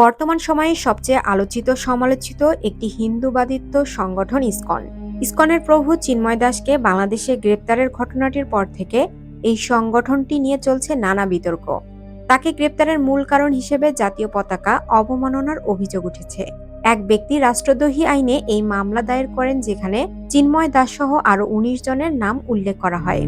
বর্তমান সময়ে সবচেয়ে আলোচিত সমালোচিত একটি হিন্দুবাদিত্ব সংগঠন ইসকন। ইসকনের প্রভু চিন্ময় দাসকে বাংলাদেশে গ্রেপ্তারের ঘটনাটির পর থেকে এই সংগঠনটি নিয়ে চলছে নানা বিতর্ক। তাকে গ্রেপ্তারের মূল কারণ হিসেবে জাতীয় পতাকা অবমাননার অভিযোগ উঠেছে। এক ব্যক্তি রাষ্ট্রদ্রোহী আইনে এই মামলা দায়ের করেন যেখানে চিন্ময় দাস সহ আরও উনিশ জনের নাম উল্লেখ করা হয়।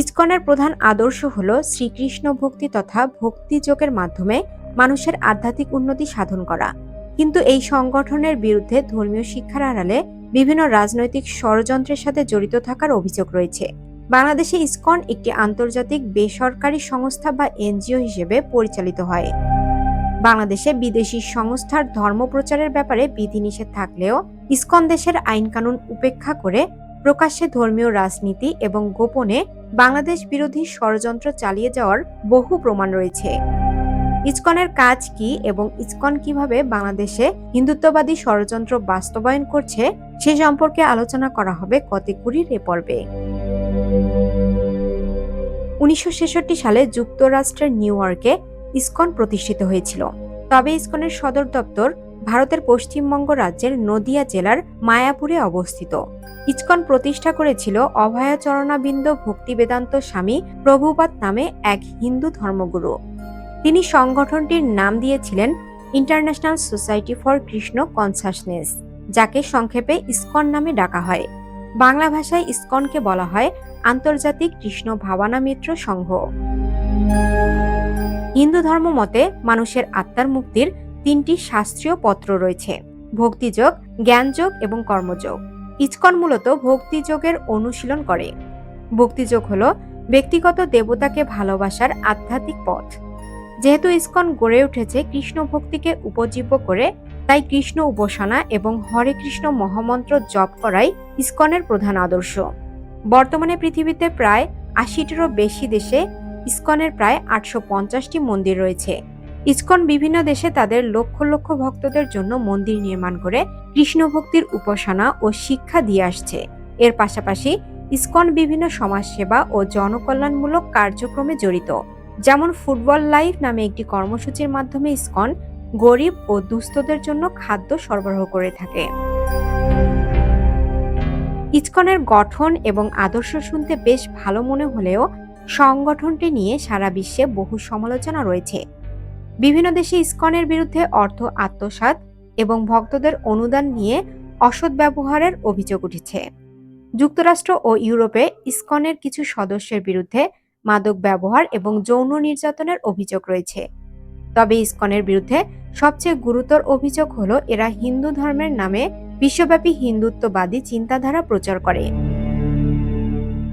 ইসকনের প্রধান আদর্শ হল শ্রীকৃষ্ণ ভক্তি তথা ভক্তিযোগের মাধ্যমে মানুষের আধ্যাত্মিক উন্নতি সাধন করা। কিন্তু এই সংগঠনের বিরুদ্ধে ধর্মীয় শিক্ষার আড়ালে বিভিন্ন রাজনৈতিক ষড়যন্ত্রের সাথে জড়িত থাকার অভিযোগ রয়েছে। বাংলাদেশে ইসকন একটি আন্তর্জাতিক বেসরকারি সংস্থা বা এনজিও হিসেবে পরিচালিত হয়। বাংলাদেশে বিদেশি সংস্থার ধর্ম প্রচারের ব্যাপারে বিধিনিষেধ থাকলেও ইসকন দেশের আইনকানুন উপেক্ষা করে প্রকাশ্যে ধর্মীয় রাজনীতি এবং গোপনে বাংলাদেশ বিরোধী ষড়যন্ত্র চালিয়ে যাওয়ার বহু প্রমাণ রয়েছে। ইসকনের কাজ কি এবং ইসকন কীভাবে বাংলাদেশে হিন্দুত্ববাদী ষড়যন্ত্র বাস্তবায়ন করছে সে সম্পর্কে আলোচনা করা হবে কতিকুরির এ পর্বে। উনিশশো ছেষট্টি সালে যুক্তরাষ্ট্রের নিউ ইয়র্কে ইসকন প্রতিষ্ঠিত হয়েছিল। তবে ইসকনের সদর দপ্তর ভারতের পশ্চিমবঙ্গ রাজ্যের নদিয়া জেলার মায়াপুরে অবস্থিত। ইসকন প্রতিষ্ঠা করেছিল অভয়াচরণাবিন্দ ভক্তি বেদান্ত স্বামী প্রভুপাত নামে এক হিন্দু ধর্মগুরু। তিনি সংগঠনটির নাম দিয়েছিলেন International Society for Krishna Consciousness, যাকে সংক্ষেপে ইসকন নামে ডাকা হয়। বাংলা ভাষায় ইসকনকে বলা হয় আন্তর্জাতিক কৃষ্ণ ভাবানা মিত্র সংঘ। হিন্দু ধর্ম মতে মানুষের আত্মার মুক্তির তিনটি শাস্ত্রীয় পত্র রয়েছে, ভক্তিযোগ, জ্ঞানযোগ এবং কর্মযোগ। ইসকন মূলত ভক্তিযোগের অনুশীলন করে। ভক্তিযোগ হল ব্যক্তিগত দেবতাকে ভালোবাসার আধ্যাত্মিক পথ। যেহেতু ইসকন গড়ে উঠেছে, কৃষ্ণ ভক্তিকে উপজীব্য করে তাই কৃষ্ণ উপাসনা এবং হরে কৃষ্ণ মহামন্ত্র জপ করাই ইসকনের প্রধান আদর্শ। বর্তমানে পৃথিবীতে প্রায় আশিটিরও বেশি দেশে ইসকনের প্রায় আটশো পঞ্চাশটি মন্দির রয়েছে। ইসকন বিভিন্ন দেশে তাদের লক্ষ লক্ষ ভক্তদের জন্য মন্দির নির্মাণ করে কৃষ্ণ ভক্তির উপাসনা ও শিক্ষা দিয়ে আসছে। এর পাশাপাশি ইসকন বিভিন্ন সমাজসেবা ও জনকল্যাণমূলক কার্যক্রমে জড়িত। যেমন ফুটবল লাইফ নামে একটি কর্মসূচির মাধ্যমে ইসকন গরিব ও দুস্থদের জন্য খাদ্য সরবরাহ করে থাকে। ইসকনের গঠন এবং আদর্শ শুনতে বেশ ভালো মনে হলেও সংগঠনটি নিয়ে সারা বিশ্বে বহু সমালোচনা রয়েছে। বিভিন্ন দেশে ইসকনের বিরুদ্ধে অর্থ আত্মসাৎ এবং ভক্তদের অনুদান নিয়ে অসৎ ব্যবহারের অভিযোগ উঠেছে। যুক্তরাষ্ট্র ও ইউরোপে ইসকনের কিছু সদস্যের বিরুদ্ধে মাদক ব্যবহার এবং যৌন নির্যাতনের অভিযোগ রয়েছে। তবে ইসকনের বিরুদ্ধে সবচেয়ে গুরুতর অভিযোগ হল, এরা হিন্দু ধর্মের নামে বিশ্বব্যাপী হিন্দুত্ববাদী চিন্তাধারা প্রচার করে।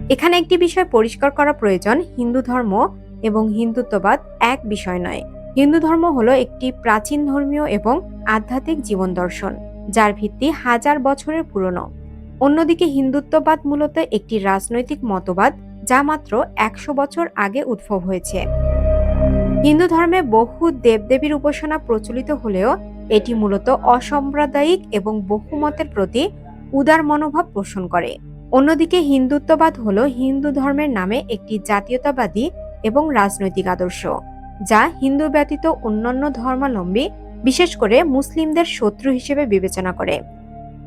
এখানে একটি বিষয় পরিষ্কার করা প্রয়োজন, হিন্দু ধর্ম এবং হিন্দুত্ববাদ এক বিষয় নয়। হিন্দু ধর্ম হলো একটি প্রাচীন ধর্মীয় এবং আধ্যাত্মিক জীবন দর্শন, যার ভিত্তি হাজার বছরের পুরনো। অন্যদিকে হিন্দুত্ববাদ মূলত একটি রাজনৈতিক মতবাদ যা মাত্র একশো বছর আগে উদ্ভব হয়েছে। হিন্দু ধর্মে বহু দেবদেবীর উপাসনা প্রচলিত হলেও এটি মূলত অসাম্প্রদায়িক এবং বহুমতের প্রতি উদার মনোভাব পোষণ করে। অন্যদিকে হিন্দুত্ববাদ হল হিন্দু ধর্মের নামে একটি জাতীয়তাবাদী এবং রাজনৈতিক আদর্শ, যা হিন্দু ব্যতীত অন্যান্য ধর্মাবলম্বী, বিশেষ করে মুসলিমদের শত্রু হিসেবে বিবেচনা করে।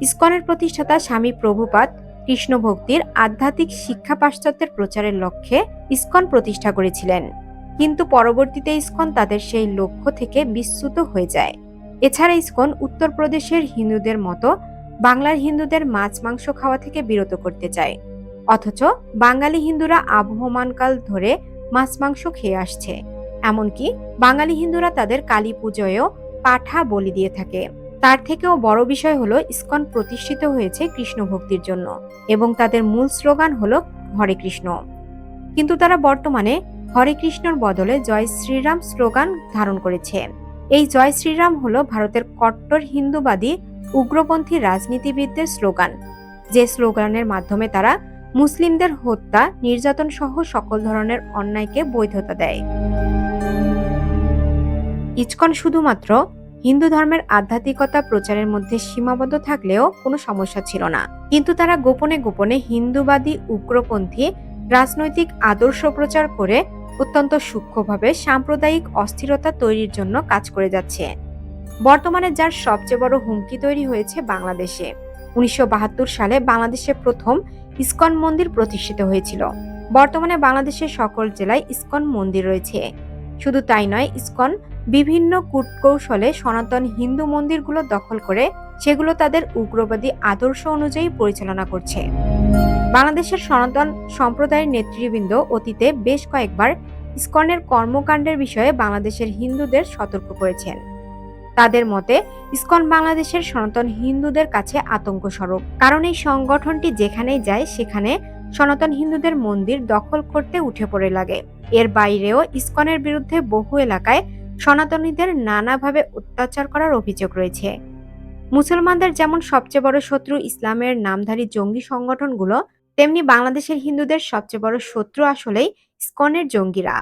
ইসকনের প্রতিষ্ঠাতা স্বামী প্রভুপাত কৃষ্ণ ভক্তির আধ্যাত্মিক শিক্ষা পাশ্চাত্যের প্রচারের লক্ষ্যে ইস্কন প্রতিষ্ঠা করেছিলেন। কিন্তু পরবর্তীতে ইস্কন তাদের সেই লক্ষ্য থেকে বিচ্যুত হয়ে যায়। এছাড়া ইসকন উত্তরপ্রদেশের হিন্দুদের মতো বাংলার হিন্দুদের মাছ মাংস খাওয়া থেকে বিরত করতে চায়। অথচ বাঙালি হিন্দুরা আবহমানকাল ধরে মাছ মাংস খেয়ে আসছে। এমনকি বাঙালি হিন্দুরা তাদের কালী পুজোয়ও পাঠা বলি দিয়ে থাকে। তার থেকেও বড় বিষয় হলো ইসকন প্রতিষ্ঠিত হয়েছে কৃষ্ণ ভক্তির জন্য এবং তাদের মূল স্লোগান হলো হরে কৃষ্ণ। কিন্তু তারা বর্তমানে হরে কৃষ্ণর বদলে জয় শ্রীরাম স্লোগান ধারণ করেছে। এই জয় শ্রীরাম হলো ভারতের কট্টর হিন্দুবাদী উগ্রপন্থী রাজনীতিবিদদের স্লোগান। যে স্লোগানের মাধ্যমে তারা মুসলিমদের হত্যা, নির্যাতন সহ সকল ধরনের অন্যায়কে বৈধতা দেয়। ইচকন শুধুমাত্র হিন্দু ধর্মের আধ্যাত্মিকতা প্রচারের মধ্যে সীমাবদ্ধ থাকলেও কোনো সমস্যা ছিল না। কিন্তু তারা গোপনে গোপনে হিন্দুবাদী উগ্রপন্থী রাজনৈতিক আদর্শ প্রচার করে অত্যন্ত সূক্ষ্মভাবে সাম্প্রদায়িক অস্থিরতা তৈরির জন্য কাজ করে যাচ্ছে। বর্তমানে যার সবচেয়ে বড় হুমকি তৈরি হয়েছে বাংলাদেশে। উনিশশো বাহাত্তর সালে বাংলাদেশে প্রথম ইস্কন মন্দির প্রতিষ্ঠিত হয়েছিল। বর্তমানে বাংলাদেশের সকল জেলায় ইস্কন মন্দির রয়েছে। শুধু তাই নয়, ইসকন বিভিন্ন কূটকৌশলে সনাতন হিন্দু মন্দিরগুলো দখল করে সেগুলো তাদের উগ্রবাদী আদর্শ অনুযায়ী পরিচালনা করছে। বাংলাদেশের সনাতন সম্প্রদায়ের নেতৃবৃন্দ অতীতে বেশ কয়েকবার ইসকনের কর্মকাণ্ডের বিষয়ে বাংলাদেশের হিন্দুদের সতর্ক করেছেন। তাদের মতে, ইসকন বাংলাদেশের সনাতন হিন্দুদের কাছে আতঙ্ক স্বরূপ কারণ এই সংগঠনটি যেখানেই যায় সেখানে সনাতন হিন্দুদের মন্দির দখল করতে উঠে পড়ে লাগে। এর বাইরেও ইসকনের বিরুদ্ধে বহু এলাকায় সনাতনীদের নানাভাবে অত্যাচার করার অভিযোগ রয়েছে। মুসলমানদের যেমন সবচেয়ে বড় শত্রু ইসলামের নামধারী জঙ্গি সংগঠনগুলো, তেমনি বাংলাদেশের হিন্দুদের সবচেয়ে বড় শত্রু আসলেই স্কনের জঙ্গিরা।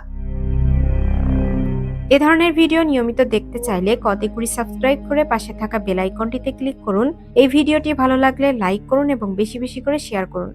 এ ধরনের ভিডিও নিয়মিত দেখতে চাইলে কতগুলি সাবস্ক্রাইব করে পাশে থাকা বেল আইকনটিতে ক্লিক করুন। এই ভিডিওটি ভালো লাগলে লাইক করুন এবং বেশি বেশি করে শেয়ার করুন।